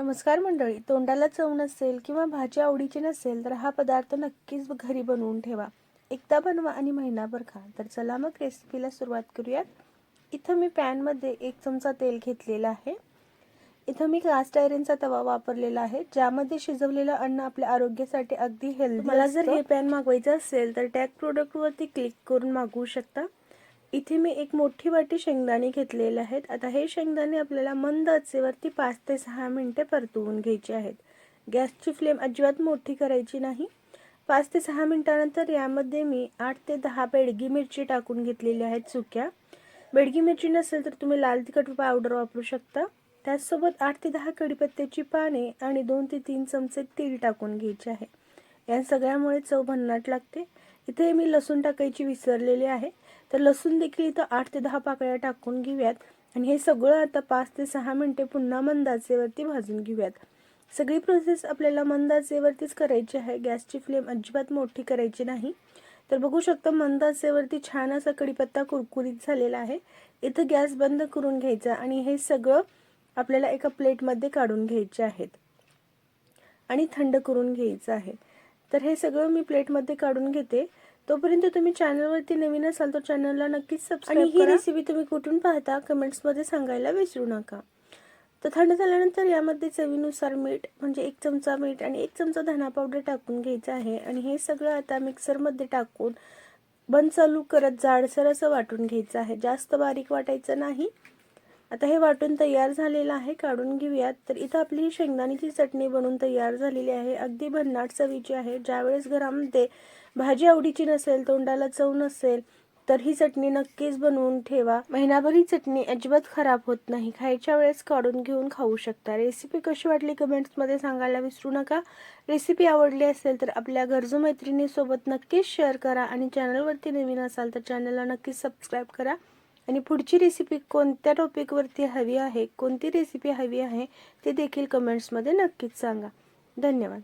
नमस्कार मंडळी. तोंडाला चव नसेल किंवा भाजी आवडीची नसेल तर हा पदार्थ नक्कीच घरी बनवून ठेवा. एकदा बनवा आणि महिनाभर खा. तर चला मग रेसिपीला सुरुवात करूयात. इथं मी पॅनमध्ये एक चमचा तेल घेतलेलं आहे. इथं मी कास्ट आयरनचा तवा वापरलेला आहे ज्यामध्ये शिजवलेलं अन्न आपल्या आरोग्यासाठी अगदी हेल्दी मला जर हे पॅन मागवायचं असेल तर टॅग प्रोडक्टवरती क्लिक करून मागवू शकता. इथे मी एक मोठी वाटी शेंगदाणे घेतलेले आहेत. आता हे शेंगदाणे आपल्याला मंद आचेवरती पाच ते सहा मिनटे परतवून घ्यायचे आहेत. गॅसची फ्लेम अजिबात मोठी करायची नाही. पाच ते सहा मिनटानंतर यामध्ये मी आठ ते दहा बेडगी मिरची टाकून घेतलेली आहेत सुक्या. बेडगी मिरची नसेल तर तुम्ही लाल तिखट पावडर वापरू शकता. त्याचसोबत आठ ते दहा कढीपत्त्याची पाने आणि दोन ते तीन चमचे तेल टाकून घ्यायचे आहे. या सगळ्यामुळे चव भन्नाट लागते. इथे मी लसूण टाकायची विसरलेली आहे. तर लसूण देखील इथं आठ ते दहा पाकळ्या टाकून घेऊयात. आणि हे सगळं आता पाच ते सहा मिनटे पुन्हा मंदाचेवरती भाजून घेऊयात. सगळी प्रोसेस आपल्याला मंदाचेवरतीच करायची आहे. गॅसची फ्लेम अजिबात मोठी करायची नाही. तर बघू शकता मंदाचेवरती छान असा कढीपत्ता कुरकुरीत झालेला आहे. इथं गॅस बंद करून घ्यायचा आणि हे सगळं आपल्याला एका प्लेटमध्ये काढून घ्यायचे आहेत. आणि थंड करून घ्यायचं आहे. तर हे सगळं मी प्लेटमध्ये काढून घेते. तोपर्यंत तुम्ही चॅनलवरती नवीन असाल तर चॅनलला नक्कीच सबस्क्राईब आणि ही रेसिपी तुम्ही कुठून पाहता कमेंट्समध्ये सांगायला विसरू नका. तर थंड झाल्यानंतर यामध्ये चवीनुसार मीठ म्हणजे एक चमचा मीठ आणि एक चमचा धना पावडर टाकून घ्यायचं आहे. आणि हे सगळं आता मिक्सरमध्ये टाकून बंद चालू करत जाडसर असं वाटून घ्यायचं आहे. जास्त बारीक वाटायचं नाही. आता हे वाटून तयार झालेलं आहे काढून घेऊयात. तर इथं आपली ही शेंगदाण्याची चटणी बनवून तयार झालेली आहे. अगदी भन्नाट चवीची आहे. ज्यावेळेस घरामध्ये भाजी आवडीची नसेल तोंडाला चव नसेल तर ही चटणी नक्कीच बनवून ठेवा. महिनाभर ही चटणी अजिबात खराब होत नाही. खायच्या वेळेस काढून घेऊन खाऊ शकता. रेसिपी कशी वाटली कमेंट्समध्ये सांगायला विसरू नका. रेसिपी आवडली असेल तर आपल्या गरजू मैत्रिणीसोबत नक्कीच शेअर करा आणि चॅनलवरती नवीन असाल तर चॅनलला नक्कीच सबस्क्राईब करा. आणि पुढची रेसिपी कोणत्या टॉपिकवरती हवी आहे कोणती रेसिपी हवी आहे ते देखील कमेंट्समध्ये नक्कीच सांगा. धन्यवाद.